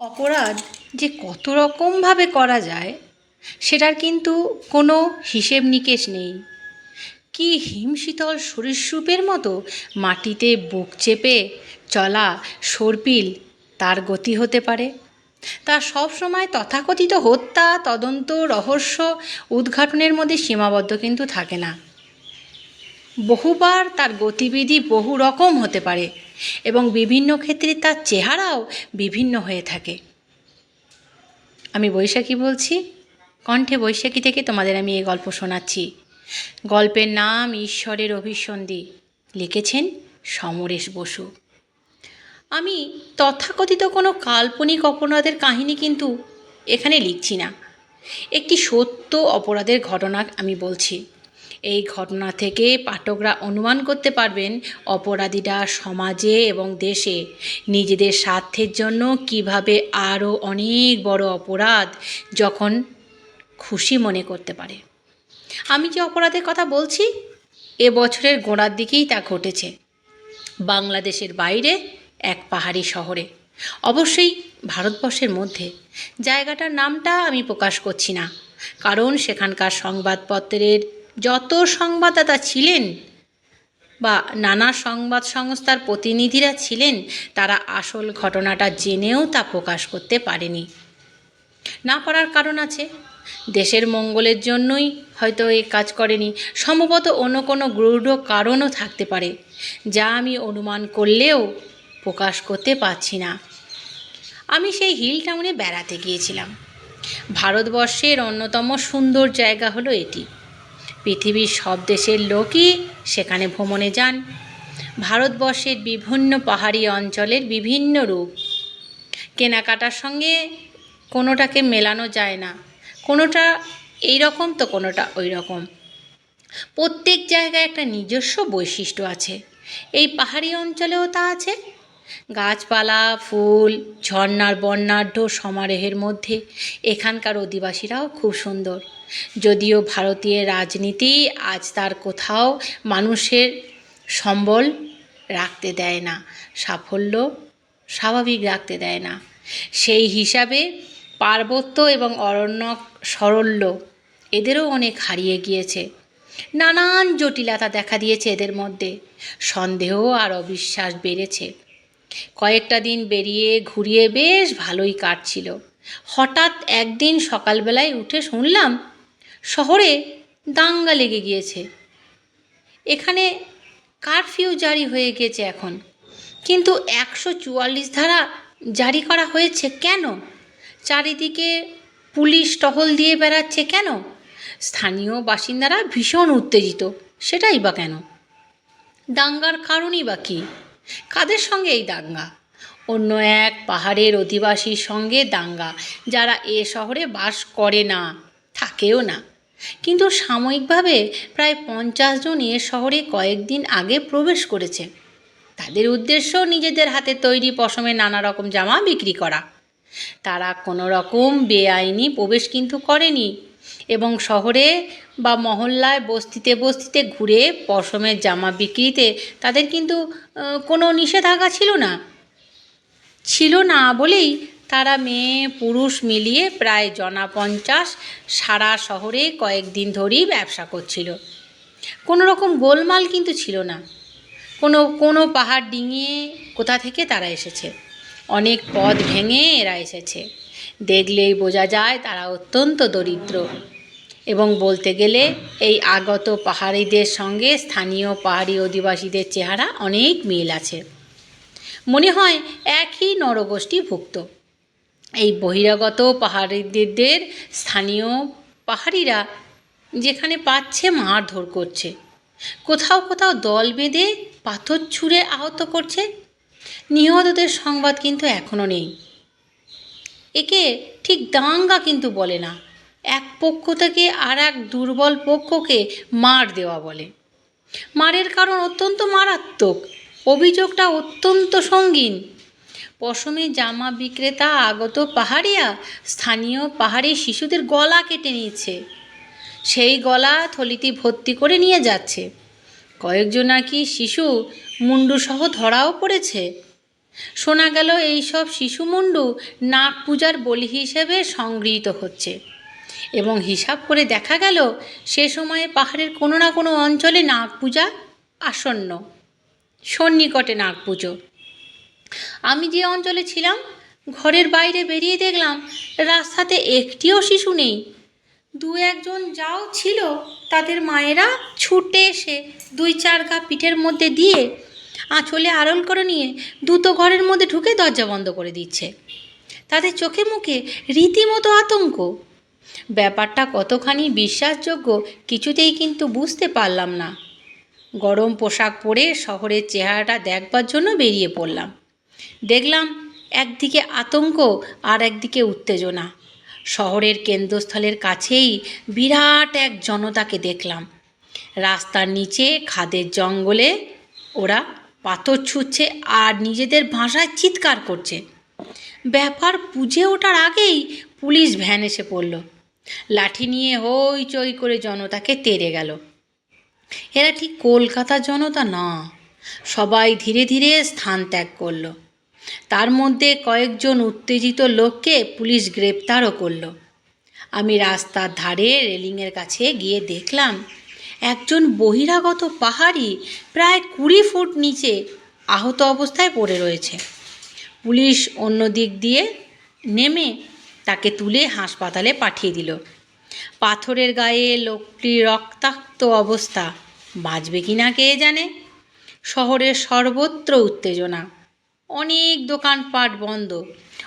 অপরাধ যে কত রকমভাবে করা যায়, সেটার কিন্তু কোনো হিসেব নিকেশ নেই। কি হিমশীতল সরীসৃপের মতো মাটিতে বুক চেপে চলা সর্পিল তার গতি হতে পারে? তা সবসময় তথাকথিত হত্যা, তদন্ত, রহস্য, উদ্ঘাটনের মধ্যে সীমাবদ্ধ কিন্তু থাকে না। বহুবার তার গতিবিধি বহু রকম হতে পারে এবং বিভিন্ন ক্ষেত্রে তার চেহারাও বিভিন্ন হয়ে থাকে। আমি বৈশাখী বলছি, কণ্ঠে বৈশাখী থেকে তোমাদের আমি এই গল্প শোনাচ্ছি। গল্পের নাম ঈশ্বরের অভিসন্ধি, লিখেছেন সমরেশ বসু। আমি তথাকথিত কোনো কাল্পনিক অপরাধের কাহিনী কিন্তু এখানে লিখছি না। একটি সত্য অপরাধের ঘটনা আমি বলছি। এই ঘটনা থেকে পাঠকরা অনুমান করতে পারবেন অপরাধীরা সমাজে এবং দেশে নিজেদের স্বার্থের জন্য কীভাবে আরও অনেক বড় অপরাধ যখন খুশি মনে করতে পারে। আমি যে অপরাধের কথা বলছি, এ বছরের গোড়ার দিকেই তা ঘটেছে। বাংলাদেশের বাইরে এক পাহাড়ি শহরে, অবশ্যই ভারতবর্ষের মধ্যে। জায়গাটার নামটা আমি প্রকাশ করছি না, কারণ সেখানকার সংবাদপত্রের যত সংবাদদাতা ছিলেন বা নানা সংবাদ সংস্থার প্রতিনিধিরা ছিলেন, তারা আসল ঘটনাটা জেনেও তা প্রকাশ করতে পারেনি। না পারার কারণ আছে। দেশের মঙ্গলের জন্যই হয়তো এই কাজ করেনি। সম্ভবত অন্য কোনো গূঢ় কারণও থাকতে পারে, যা আমি অনুমান করলেও প্রকাশ করতে পারছি না। আমি সেই হিল টাউনে বেড়াতে গিয়েছিলাম। ভারতবর্ষের অন্যতম সুন্দর জায়গা হলো এটি। পৃথিবীর সব দেশের লোকই সেখানে ভ্রমণে যান। ভারতবর্ষের বিভিন্ন পাহাড়ি অঞ্চলের বিভিন্ন রূপ। কেনাকাটার সঙ্গে কোনোটাকে মেলানো যায় না। কোনোটা এই রকম তো কোনোটা ওই রকম প্রত্যেক জায়গায় একটা নিজস্ব বৈশিষ্ট্য আছে। এই পাহাড়ি অঞ্চলেও তা আছে। গাছপালা, ফুল ঝর্নার বর্ণাঢ্য সমারোহের মধ্যে। এখানকার অধিবাসীরাও খুব সুন্দর। যদিও ভারতীয় রাজনীতি আজ তার কোথাও মানুষের সম্বল রাখতে দেয় না, সাফল্য স্বাভাবিক রাখতে দেয় না। সেই হিসাবে পার্বত্য এবং অরণ্যক সরল্য এদেরও অনেক হারিয়ে গিয়েছে। নানান জটিলতা দেখা দিয়েছে এদের মধ্যে। সন্দেহ আর অবিশ্বাস বেড়েছে। কয়েকটা দিন বেরিয়ে ঘুরিয়ে বেশ ভালোই কাটছিল। হঠাৎ একদিন সকালবেলায় উঠে শুনলাম শহরে দাঙ্গা লেগে গিয়েছে। এখানে কারফিউ জারি হয়ে গেছে এখন। কিন্তু একশো চুয়াল্লিশ ধারা জারি করা হয়েছে কেন? চারিদিকে পুলিশ টহল দিয়ে বেড়াচ্ছে কেন? স্থানীয় বাসিন্দারা ভীষণ উত্তেজিত, সেটাই বা কেন? দাঙ্গার কারণই বা কী? কাদের সঙ্গে এই দাঙ্গা? অন্য এক পাহাড়ের অধিবাসীর সঙ্গে দাঙ্গা, যারা এ শহরে বাস করে না, থাকেও না। কিন্তু সাময়িকভাবে প্রায় পঞ্চাশ জন এ শহরে কয়েকদিন আগে প্রবেশ করেছে। তাদের উদ্দেশ্য নিজেদের হাতে তৈরি পশমে নানা রকম জামা বিক্রি করা। তারা কোনো রকম বেআইনি প্রবেশ কিন্তু করেনি এবং শহরে বা মহল্লায় বস্তিতে বস্তিতে ঘুরে পশমের জামা বিক্রিতে তাদের কিন্তু কোনো নিষেধাজ্ঞা ছিল না। ছিল না বলেই তারা মেয়ে, পুরুষ মিলিয়ে প্রায় জনা পঞ্চাশ সারা শহরে কয়েকদিন ধরেই ব্যবসা করছিল। কোনো রকম গোলমাল কিন্তু ছিল না। কোনো কোনো পাহাড় ডিঙিয়ে কোথা থেকে তারা এসেছে? অনেক পথ ভেঙে এরা এসেছে। দেখলেই বোঝা যায় তারা অত্যন্ত দরিদ্র। এবং বলতে গেলে এই আগত পাহাড়িদের সঙ্গে স্থানীয় পাহাড়ি অধিবাসীদের চেহারা অনেক মিল আছে। মনে হয় একই নরগোষ্ঠীভুক্ত। এই বহিরাগত পাহাড়িদের স্থানীয় পাহাড়িরা যেখানে পাচ্ছে, মারধর করছে। কোথাও কোথাও দল বেঁধে পাথর ছুঁড়ে আহত করছে। নিহতদের সংবাদ কিন্তু এখনও নেই। একে ঠিক দাঙ্গা কিন্তু বলে না। এক পক্ষ থেকে আর এক দুর্বল পক্ষকে মার দেওয়া বলে। মারের কারণ অত্যন্ত মারাত্মক। অভিযোগটা অত্যন্ত সঙ্গীন। পশমে জামা বিক্রেতা আগত পাহাড়িয়া স্থানীয় পাহাড়ি শিশুদের গলা কেটে নিয়েছে। সেই গলা থলিতে ভর্তি করে নিয়ে যাচ্ছে। কয়েকজন নাকি শিশু মুন্ডুসহ ধরাও পড়েছে। শোনা গেল এইসব শিশু মুন্ডু নাগ পূজার বলি হিসেবে সংগৃহীত হচ্ছে এবং হিসাব করে দেখা গেল সে সময়ে পাহাড়ের কোনো না কোনো অঞ্চলে নাগ পূজা আসন্ন। সন্নিকটে নাগ পুজো। আমি যে অঞ্চলে ছিলাম, ঘরের বাইরে বেরিয়ে দেখলাম রাস্তাতে একটিও শিশু নেই। দু একজন যাও ছিল, তাদের মায়েরা ছুটে এসে দুই চার গা পিঠের মধ্যে দিয়ে আঁচলে আড়ল করে নিয়ে দ্রুত ঘরের মধ্যে ঢুকে দরজা বন্ধ করে দিচ্ছে। তাদের চোখে মুখে রীতিমতো আতঙ্ক। ব্যাপারটা কতখানি বিশ্বাসযোগ্য কিছুতেই কিন্তু বুঝতে পারলাম না। গরম পোশাক পরে শহরের চেহারাটা দেখবার জন্য বেরিয়ে পড়লাম। দেখলাম একদিকে আতঙ্ক আর একদিকে উত্তেজনা। শহরের কেন্দ্রস্থলের কাছেই বিরাট এক জনতাকে দেখলাম। রাস্তার নিচে খাদের জঙ্গলে ওরা পাথর ছুটছে আর নিজেদের ভাষায় চিৎকার করছে। ব্যাপার বুঝে ওঠার আগেই পুলিশ ভ্যান এসে পড়ল। লাঠি নিয়ে হইচই করে জনতাকে তেড়ে গেল। এরা ঠিক কলকাতার জনতা না, সবাই ধীরে ধীরে স্থান ত্যাগ করল। তার মধ্যে কয়েকজন উত্তেজিত লোককে পুলিশ গ্রেপ্তারও করল। আমি রাস্তার ধারে রেলিংয়ের কাছে গিয়ে দেখলাম, একজন বহিরাগত পাহাড়ি প্রায় কুড়ি ফুট নিচে আহত অবস্থায় পড়ে রয়েছে। পুলিশ অন্য দিক দিয়ে নেমে তাকে তুলে হাসপাতালে পাঠিয়ে দিল। পাথরের গায়ে লোকটি রক্তাক্ত অবস্থা। বাঁচবে কি না কে জানে? শহরের সর্বত্র উত্তেজনা। অনেক দোকানপাট বন্ধ।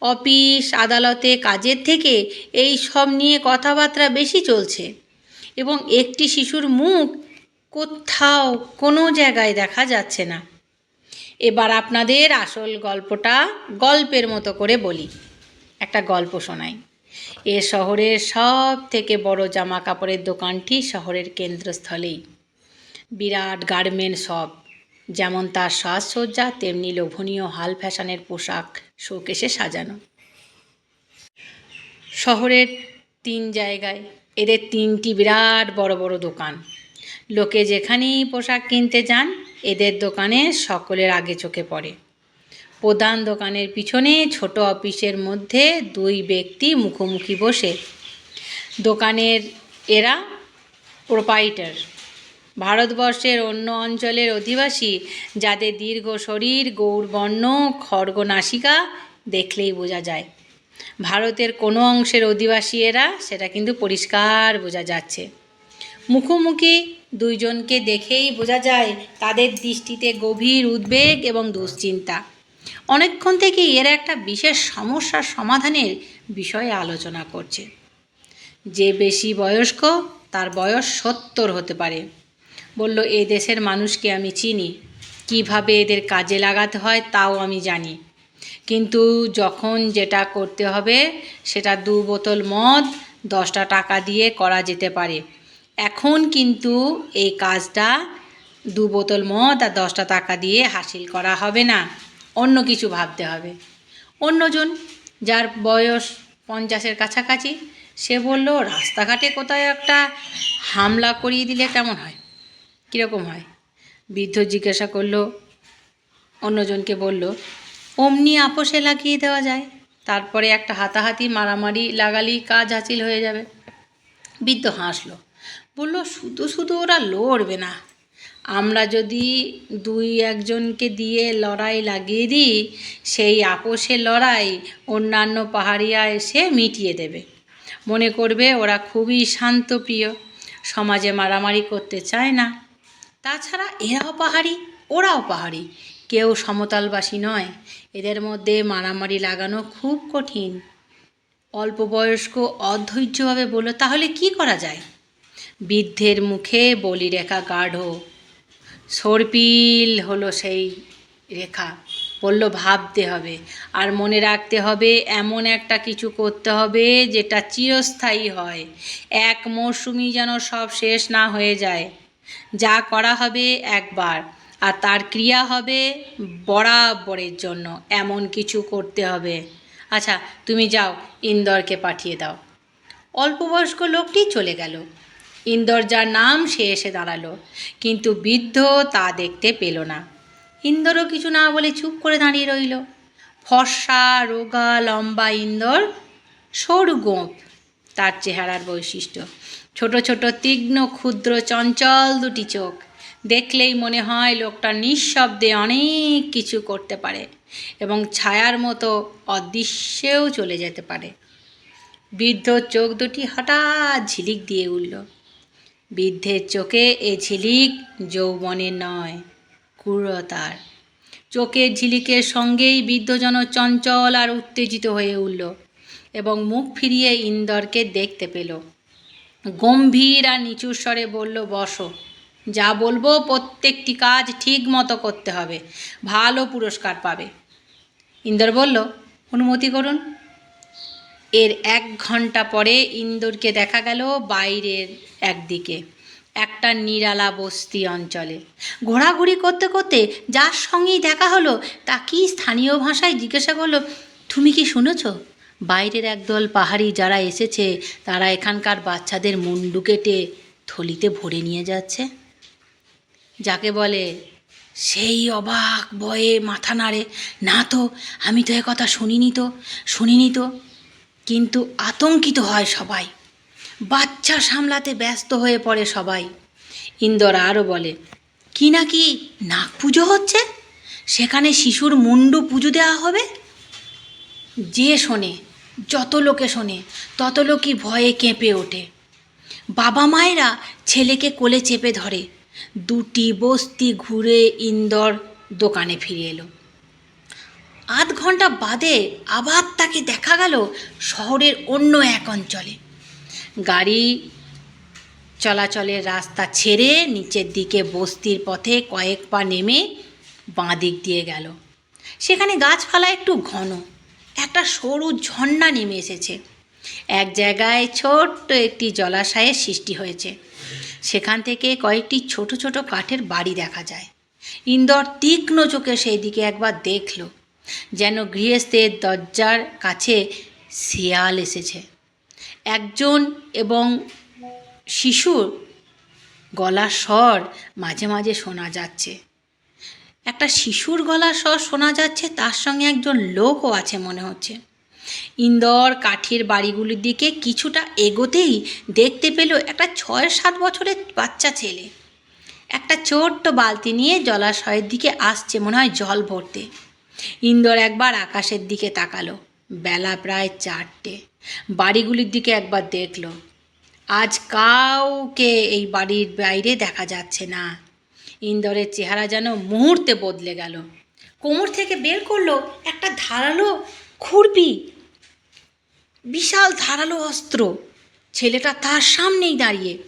অফিস, আদালতে, কাজের থেকে এই সব নিয়ে কথাবার্তা বেশি চলছে। এবং একটি শিশুর মুখ কোথাও কোনো জায়গায় দেখা যাচ্ছে না। এবার আপনাদের আসল গল্পটা গল্পের মতো করে বলি। একটা গল্প শোনাই। এ শহরের সব থেকে বড় জামা কাপড়ের দোকানটি শহরের কেন্দ্রস্থলেই। বিরাট গার্মেন্ট শপ। যেমন তার সাজসজ্জা, তেমনি লোভনীয় হাল ফ্যাশনের পোশাক শোকেশে সাজানো। শহরের তিন জায়গায় এদের তিনটি বিরাট বড় বড় দোকান। লোকে যেখানেই পোশাক কিনতে যান, এদের দোকানে সকলের আগে চোখে পড়ে। প্রধান দোকানের পিছনে ছোট অফিসের মধ্যে দুই ব্যক্তি মুখোমুখি বসে। দোকানের এরা প্রোপাইটার। ভারতবর্ষের অন্য অঞ্চলের অধিবাসী যাদের দীর্ঘ শরীর গৌরবর্ণ খড়গ, নাসিকা দেখলেই বোঝা যায়। ভারতের কোনো অংশের অধিবাসী এরা, সেটা কিন্তু পরিষ্কার বোঝা যাচ্ছে। মুখোমুখি দুইজনকে দেখেই বোঝা যায় তাদের দৃষ্টিতে গভীর উদ্বেগ এবং দুশ্চিন্তা। অনেকক্ষণ থেকেই এরা একটা বিশেষ সমস্যার সমাধানের বিষয়ে আলোচনা করছে। যে বেশি বয়স্ক, তার বয়স সত্তর হতে পারে। বলল, এ দেশের মানুষকে আমি চিনি। কীভাবে এদের কাজে লাগাতে হয় তাও আমি জানি। কিন্তু যখন যেটা করতে হবে, সেটা দু বোতল মদ, দশটা টাকা দিয়ে করা যেতে পারে। এখন কিন্তু এই কাজটা দু বোতল মদ আর দশটা টাকা দিয়ে হাসিল করা হবে না। অন্য কিছু ভাবতে হবে। অন্যজন, যার বয়স পঞ্চাশের কাছাকাছি, সে বলল, রাস্তাঘাটে কোথায় একটা হামলা করিয়ে দিলে কেমন হয়? কীরকম হয়? বৃদ্ধ জিজ্ঞাসা করল, অন্যজনকে বলল, অমনি আপোষে লাগিয়ে দেওয়া যায়। তারপরে একটা হাতাহাতি মারামারি লাগালি কাজ হাসিল হয়ে যাবে। বৃদ্ধ হাসলো, বলল, শুধু শুধু ওরা লড়বে না। আমরা যদি দুই একজনকে দিয়ে লড়াই লাগিয়ে দিই, সেই আপোষে লড়াই অন্যান্য পাহাড়িয়া এসে মিটিয়ে দেবে। মনে করবে ওরা খুবই শান্তপ্রিয়। সমাজে মারামারি করতে চায় না। তাছাড়া এরাও পাহাড়ি, ওরাও পাহাড়ি। কেউ সমতলবাসী নয়, এদের মধ্যে মারামারি লাগানো খুব কঠিন। অল্প বয়স্ক অধৈর্যভাবে বলল, তাহলে কি করা যায়? বৃদ্ধের মুখে বলি রেখা গাঢ়। সর্পিল হলো সেই রেখা। বলল, ভাবতে হবে। আর মনে রাখতে হবে, এমন একটা কিছু করতে হবে যেটা চিরস্থায়ী হয়। এক মরশুমি যেন সব শেষ না হয়ে যায়। যা করা হবে একবার, আর তার ক্রিয়া হবে বরাবরের জন্য, এমন কিছু করতে হবে। আচ্ছা তুমি যাও, ইন্দরকে পাঠিয়ে দাও। অল্পবয়স্ক লোকটি চলে গেল। ইন্দর যার নাম, সে এসে দাঁড়াল, কিন্তু বৃদ্ধ তা দেখতে পেল না। ইন্দরও কিছু না বলে চুপ করে দাঁড়িয়ে রইল। ফর্সা, রোগা, লম্বা ইন্দর, সরু গোঁপ তার চেহারার বৈশিষ্ট্য। ছোট ছোট তীক্ষ্ণ, ক্ষুদ্র, চঞ্চল দুটি চোখ। দেখলেই মনে হয় লোকটা নিঃশব্দে অনেক কিছু করতে পারে এবং ছায়ার মতো অদৃশ্যেও চলে যেতে পারে। বৃদ্ধ চোখ দুটি হঠাৎ ঝিলিক দিয়ে উঠল। বৃদ্ধের চোখে এ ঝিলিক যৌবনের নয় ক্রূরতার চোখের ঝিলিকের সঙ্গেই বৃদ্ধ যেন চঞ্চল আর উত্তেজিত হয়ে উঠল এবং মুখ ফিরিয়ে ইন্দরকে দেখতে পেল। গম্ভীর আর নিচুর স্বরে বলল, বসো। যা বলব প্রত্যেকটি কাজ ঠিক মতো করতে হবে। ভালো পুরস্কার পাবে। ইন্দর বলল, অনুমতি করুন। এর এক ঘণ্টা পরে ইন্দোরকে দেখা গেল বাইরের একদিকে, একটা নিরালা বস্তি অঞ্চলে। ঘোরাঘুরি করতে করতে যার সঙ্গেই দেখা হলো তা কি স্থানীয় ভাষায় জিজ্ঞাসা করল, তুমি কি শুনেছ? বাইরের একদল পাহাড়ি যারা এসেছে, তারা এখানকার বাচ্চাদের মুন্ডু কেটে থলিতে ভরে নিয়ে যাচ্ছে। যাকে বলে, সেই অবাক বয়ে মাথা নাড়ে। না তো, আমি তো এ কথা শুনিনি তো শুনিনি তো। কিন্তু আতঙ্কিত হয় সবাই। বাচ্চা সামলাতে ব্যস্ত হয়ে পড়ে সবাই। ইন্দর আরও বলে, কি না কি, নাক পুজো হচ্ছে? সেখানে শিশুর মুন্ডু পুজো দেওয়া হবে? যে শোনে যত লোকে শোনে, তত লোকই ভয়ে কেঁপে ওঠে। বাবা মায়েরা ছেলেকে কোলে চেপে ধরে, দুটি বস্তি ঘুরে ইন্দর দোকানে ফিরে এলো। আধ ঘণ্টা বাদে আবার তাকে দেখা গেল শহরের অন্য এক অঞ্চলে। গাড়ি চলাচলের রাস্তা ছেড়ে নিচের দিকে বস্তির পথে কয়েক পা নেমে বাঁ দিক দিয়ে গেল। সেখানে গাছপালা একটু ঘন একটা সরু ঝর্ণা নেমে এসেছে। এক জায়গায় ছোট্ট একটি জলাশয়ের সৃষ্টি হয়েছে। সেখান থেকে কয়েকটি ছোট ছোট কাঠের বাড়ি দেখা যায়। ইন্দর তীক্ষ্ণ চোখে সেই দিকে একবার দেখল, যেন গৃহস্থের দরজার কাছে শিয়াল এসেছে। একজন এবং শিশুর গলার স্বর মাঝে মাঝে শোনা যাচ্ছে। একটা শিশুর গলার স্বর শোনা যাচ্ছে, তার সঙ্গে একজন লোকও আছে মনে হচ্ছে। ইন্দর কাঠের বাড়িগুলির দিকে কিছুটা এগোতেই দেখতে পেল একটা ছয় সাত বছরের বাচ্চা ছেলে। একটা ছোট্ট বালতি নিয়ে জলাশয়ের দিকে আসছে, মনে হয় জল ভরতে। ইন্দর একবার আকাশের দিকে তাকালো। বেলা প্রায় চারটে। বাড়িগুলির দিকে একবার দেখল। আজ কাউকে এই বাড়ির বাইরে দেখা যাচ্ছে না। ইন্দরের চেহারা যেন মুহূর্তে বদলে গেল। কোমর থেকে বের করল একটা ধারালো খুরপি, বিশাল ধারালো অস্ত্র। ছেলেটা তার সামনেই দাঁড়িয়ে